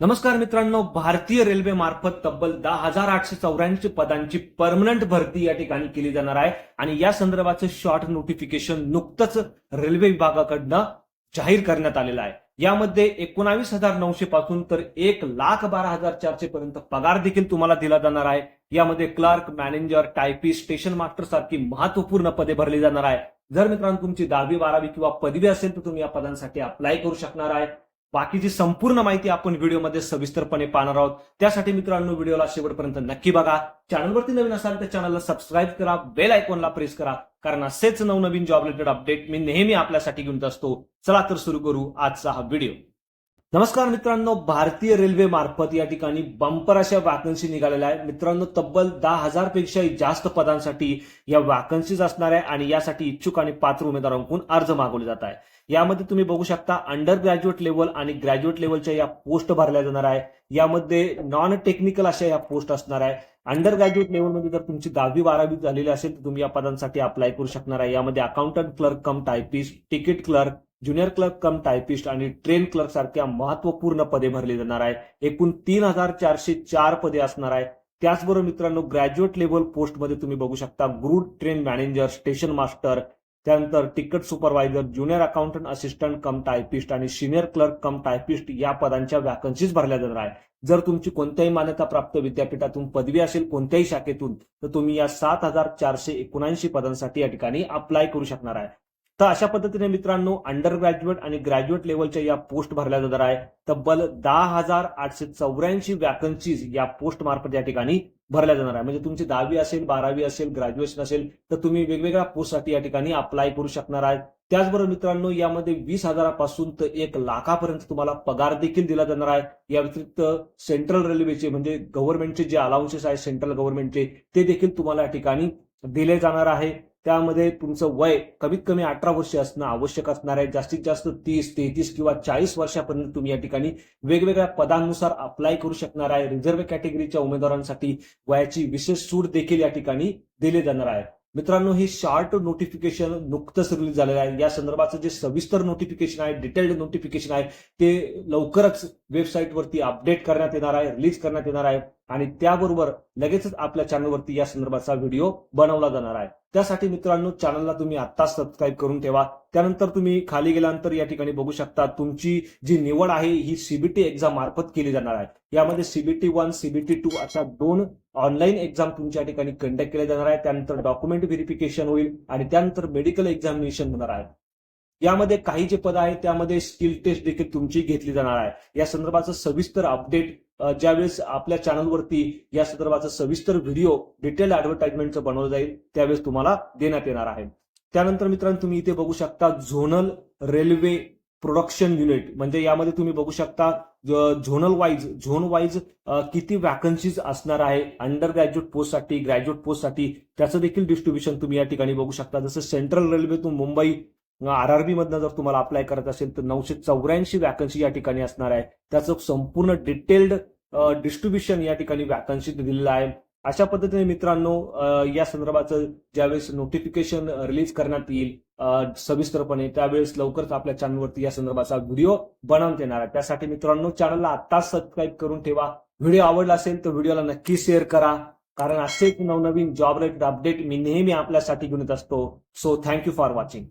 नमस्कार मित्रांनो भारतीय रेल्वे मार्फत तब्बल दहा हजार आठशे चौऱ्याऐंशी पदांची परमनंट भरती या ठिकाणी केली जाणार आहे. आणि या संदर्भाचं शॉर्ट नोटिफिकेशन नुकतंच रेल्वे विभागाकडनं जाहीर करण्यात आलेलं आहे. यामध्ये एकोणावीस हजार नऊशे पासून तर एक लाख बारा हजार चारशे पर्यंत पगार देखील तुम्हाला दिला जाणार आहे. यामध्ये clerk manager typist station master सारखी महत्त्वपूर्ण पदे भरली जाणार आहे. जर मित्रांनो तुमची दहावी बारावी किंवा पदवी असेल तर तुम्ही या पदांसाठी अप्लाय करू शकणार आहे. बाकीची संपूर्ण माहिती आपण व्हिडिओमध्ये सविस्तरपणे पाहणार आहोत. त्यासाठी मित्रांनो व्हिडिओला शेवटपर्यंत नक्की बघा. चॅनलवरती नवीन असाल तर चॅनलला सबस्क्राईब करा बेल आयकॉनला प्रेस करा कारण असेच नवनवीन जॉब रिलेटेड अपडेट मी नेहमी आपल्यासाठी घेऊन असतो चला तर सुरू करू आजचा हा व्हिडिओ. नमस्कार मित्रांनो भारतीय रेल्वे मार्फत या ठिकाणी बंपर अशा वॅकन्सी निघालेल्या आहेत. मित्रांनो तब्बल दहा हजार पेक्षाही जास्त पदांसाठी या वॅकन्सीज असणार आहे आणि यासाठी इच्छुक आणि पात्र उमेदवारांकडून अर्ज मागवले जात आहे यामध्ये तुम्ही बघू शकता अंडर ग्रॅज्युएट लेवल आणि ग्रॅज्युएट लेवलच्या या पोस्ट भरल्या जाणार आहे. यामध्ये नॉन टेक्निकल अशा या पोस्ट असणार आहे. अंडर ग्रॅज्युएट लेवलमध्ये जर तुमची दहावी बारावी झालेली असेल तर तुम्ही या पदांसाठी अप्लाय करू शकणार आहे. यामध्ये accountant clerk cum typist ticket clerk junior clerk cum typist आणि ट्रेन क्लर्क सारख्या महत्त्वपूर्ण पदे भरली जाणार आहे. एकूण तीन हजार चारशे चार पदे असणार आहे. त्याचबरोबर मित्रांनो ग्रॅज्युएट लेवल पोस्टमध्ये तुम्ही बघू शकता group train manager station master त्यानंतर ticket supervisor junior accountant assistant cum typist आणि सिनियर क्लर्क कम टायपिस्ट या पदांच्या वॅकन्सीज भरल्या जाणार आहे जर तुमची कोणत्याही मान्यताप्राप्त विद्यापीठातून पदवी असेल कोणत्याही शाखेतून तर तुम्ही या सात हजार चारशे एकोणऐंशी पदांसाठी या ठिकाणी अप्लाय करू शकणार आहे. तर अशा पद्धतीने मित्रांनो अंडर ग्रॅज्युएट आणि ग्रॅज्युएट लेवलच्या या पोस्ट भरल्या जाणार आहे तब्बल दहा हजार आठशे चौऱ्याऐंशी वॅकन्सीज या पोस्ट मार्फत या ठिकाणी भरल्या जाणार आहे. म्हणजे तुमची दहावी असेल बारावी असेल ग्रॅज्युएशन असेल तर तुम्ही वेगवेगळ्या पोस्टसाठी या ठिकाणी अप्लाय करू शकणार आहे. त्याचबरोबर मित्रांनो यामध्ये वीस हजारापासून तर एक लाखापर्यंत तुम्हाला पगार देखील दिला जाणार आहे. या व्यतिरिक्त सेंट्रल रेल्वेचे म्हणजे गव्हर्नमेंटचे जे अलाउन्सेस आहेत सेंट्रल गव्हर्नमेंटचे ते देखील तुम्हाला या ठिकाणी दिले जाणार आहे. त्यामध्ये तुमचं वय कमीत कमी अठरा वर्ष असणं आवश्यक असणार आहे. जास्तीत जास्त तीस तेहतीस किंवा चाळीस वर्षापर्यंत तुम्ही या ठिकाणी वेगवेगळ्या पदांनुसार अप्लाय करू शकणार आहे. रिझर्व्ह कॅटेगरीच्या उमेदवारांसाठी वयाची विशेष सूट देखील या ठिकाणी दिली जाणार आहे. मित्रांनो हे शॉर्ट नोटिफिकेशन नुकतंच रिलीज झालेलं आहे. या संदर्भाचं जे सविस्तर नोटिफिकेशन आहे डिटेल्ड नोटिफिकेशन आहे ते लवकरच वेबसाईटवरती अपडेट करण्यात येणार आहे रिलीज करण्यात येणार आहे. आणि त्याबरोबर लगेचच आपल्या चॅनलवरती या संदर्भाचा व्हिडिओ बनवला जाणार आहे. त्यासाठी मित्रांनो चॅनलला तुम्ही आता सबस्क्राईब करून ठेवा. त्यानंतर तुम्ही खाली गेल्यानंतर या ठिकाणी बघू शकता तुमची जी निवड आहे ही सीबीटी एक्झाम मार्फत केली जाणार आहे. यामध्ये सीबीटी वन सीबीटी टू अशा दोन ऑनलाईन एक्झाम तुमच्या ठिकाणी कंडक्ट केले जाणार आहे त्यानंतर डॉक्युमेंट व्हेरिफिकेशन होईल आणि त्यानंतर मेडिकल एक्झामिनेशन होणार आहे. यामध्ये काही जे पद आहेत त्यामध्ये स्किल टेस्ट देखील तुमची घेतली जाणार आहे. या संदर्भाचं सविस्तर अपडेट ज्यावेळेस आपल्या चॅनलवरती या संदर्भाचा सविस्तर व्हिडिओ डिटेल ऍडव्हर्टाइजमेंटचं बनवलं जाईल त्यावेळेस तुम्हाला देण्यात येणार आहे. त्यानंतर मित्रांनो तुम्ही इथे बघू शकता झोनल रेल्वे प्रोडक्शन युनिट म्हणजे यामध्ये तुम्ही बघू शकता झोनल वाईज झोन वाईज किती वॅकन्सीज असणार आहे अंडर ग्रॅज्युएट पोस्टसाठी ग्रॅज्युएट पोस्टसाठी त्याचं देखील डिस्ट्रीब्युशन तुम्ही या ठिकाणी बघू शकता. जसं सेंट्रल रेल्वेतून मुंबई आरआरबी बीमधनं जर तुम्हाला अप्लाय करत असेल तर नऊशे चौऱ्याऐंशी वॅकन्सी या ठिकाणी असणार आहे. त्याचं संपूर्ण डिटेल्ड डिस्ट्रीब्युशन या ठिकाणी वॅकन्सी दिलेलं आहे. अशा पद्धतीने मित्रांनो या संदर्भाचं ज्यावेळेस नोटिफिकेशन रिलीज करण्यात येईल सविस्तरपणे त्यावेळेस लवकरच आपल्या चॅनलवरती या संदर्भाचा व्हिडिओ बनवण्यात येणार आहे. त्यासाठी मित्रांनो चॅनलला आत्ताच सबस्क्राईब करून ठेवा. व्हिडिओ आवडला असेल तर व्हिडिओला नक्की शेअर करा. कारण असेच नवनवीन जॉब रिलेटेड अपडेट मी नेहमी आपल्यासाठी घेऊन येत असतो. So thank you for watching